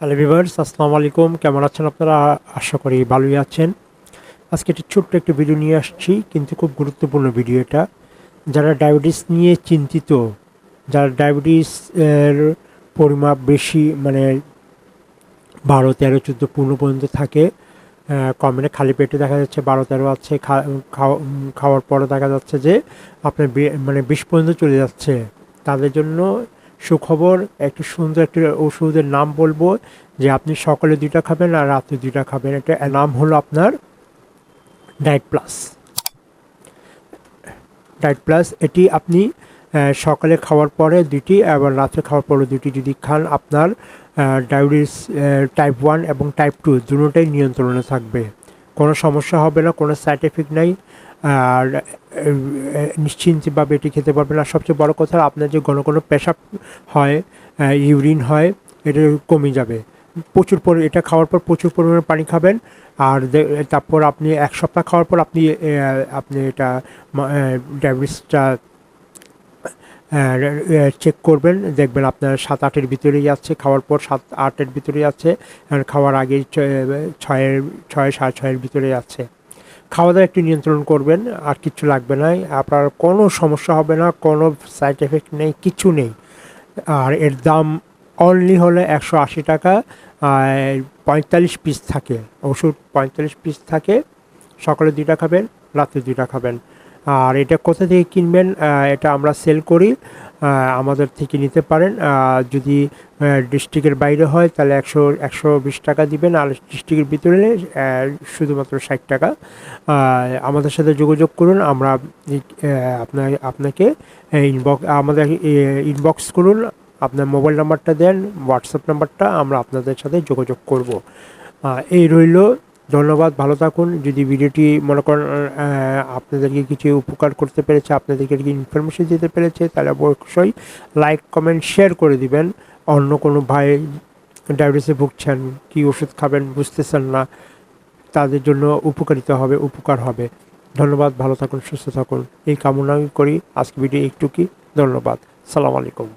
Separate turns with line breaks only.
Hello viewers আসসালামু আলাইকুম কেমন আছেন আপনারা? আশা করি ভালোই আছেন। আজকে একটি ছোট্ট একটি ভিডিও নিয়ে আসছি, কিন্তু খুব গুরুত্বপূর্ণ ভিডিও এটা। যারা ডায়াবেটিস নিয়ে চিন্তিত, যারা ডায়াবেটিস এর পরিমাপ বেশি মানে বারো, তেরো, চোদ্দ পূর্ণ পর্যন্ত থাকে কমেন্টে খালি পেটে দেখা যাচ্ছে বারো, তেরো আছে খাওয়া- খাওয়ার পরে দেখা যাচ্ছে যে আপনার মানে বিশ পর্যন্ত চলে যাচ্ছে। তাদের জন্য সুখবর, একটি সুন্দর একটি ওষুধের নাম বলব যে আপনি সকালে দুইটা খাবেন আর রাতে দুইটা খাবেন। এটা নাম হলো আপনার ডায়েট প্লাস। ডায়েট প্লাস, এটি আপনি সকালে খাওয়ার পরে দুটি এবং রাতে খাওয়ার পরে দুটি যদি খান, আপনার ডায়াবেটিস টাইপ ওয়ান এবং টাইপ টু দুটোটাই নিয়ন্ত্রণে থাকবে। কোনো সমস্যা হবে না, কোনো সাইড এফেক্ট নাই। আর নিশ্চিন্তভাবে এটি খেতে পারবেন। আর সবচেয়ে বড় কথা, আপনার যে ঘন ঘন পেশাব হয় ইউরিন হয়, এটা কমে যাবে। প্রচুর পরি, এটা খাওয়ার পর প্রচুর পরিমাণে পানি খাবেন। আর তারপর আপনি এক সপ্তাহ খাওয়ার পর আপনি আপনি এটা ডায়াবেটিসটা চেক করবেন। দেখবেন আপনার সাত আটের ভিতরেই যাচ্ছে খাওয়ার পর সাত আটের ভিতরেই আছে খাওয়ার আগে ছয়ের, ছয় সাড়ে ছয়ের ভিতরে আছে। খাওয়া দাওয়া একটু নিয়ন্ত্রণ করবেন, আর কিছু লাগবে না। আপনার কোনো সমস্যা হবে না, কোনো সাইড এফেক্ট নেই, কিছু নেই। আর এর দাম অনলি হলে একশো আশি টাকা পঁয়তাল্লিশ পিস থাকে। ওষুধ পঁয়তাল্লিশ পিস থাকে। সকালে দুইটা খাবেন, রাতে দুইটা খাবেন। আর এটা কোথা থেকে কিনবেন এটা আমরা সেল করি আমাদের থেকে নিতে পারেন। যদি ডিস্ট্রিক্টের বাইরে হয়, তাহলে একশো একশো বিশ টাকা দিবেন। আর ডিস্ট্রিক্টের ভিতরে শুধুমাত্র ষাট টাকা। আমাদের সাথে যোগাযোগ করুন, আমরা আপনার আপনাকে ইনবক্স আমাদের ইনবক্স করুন। আপনার মোবাইল নাম্বারটা দেন হোয়াটসঅ্যাপ নাম্বারটা আমরা আপনাদের সাথে যোগাযোগ করব। এই রইল ধন্যবাদ, ভালো থাকুন। যদি ভিডিওটি মনে করেন আপনাদেরকে কিছু উপকার করতে পেরেছে, আপনাদেরকে কিছু ইনফরমেশন দিতে পেরেছে, তাহলে অবশ্যই লাইক কমেন্ট শেয়ার করে দিবেন। অন্য কোনো ভাই ডায়াবেটিসে ভুগছেন, কি ওষুধ খাবেন বুঝতেছেন না, তাদের জন্য উপকারিতা হবে, উপকার হবে। ধন্যবাদ, ভালো থাকুন, সুস্থ থাকুন। এই কামনাই করি। আজকে ভিডিও একটু কি ধন্যবাদ। সালাম আলাইকুম।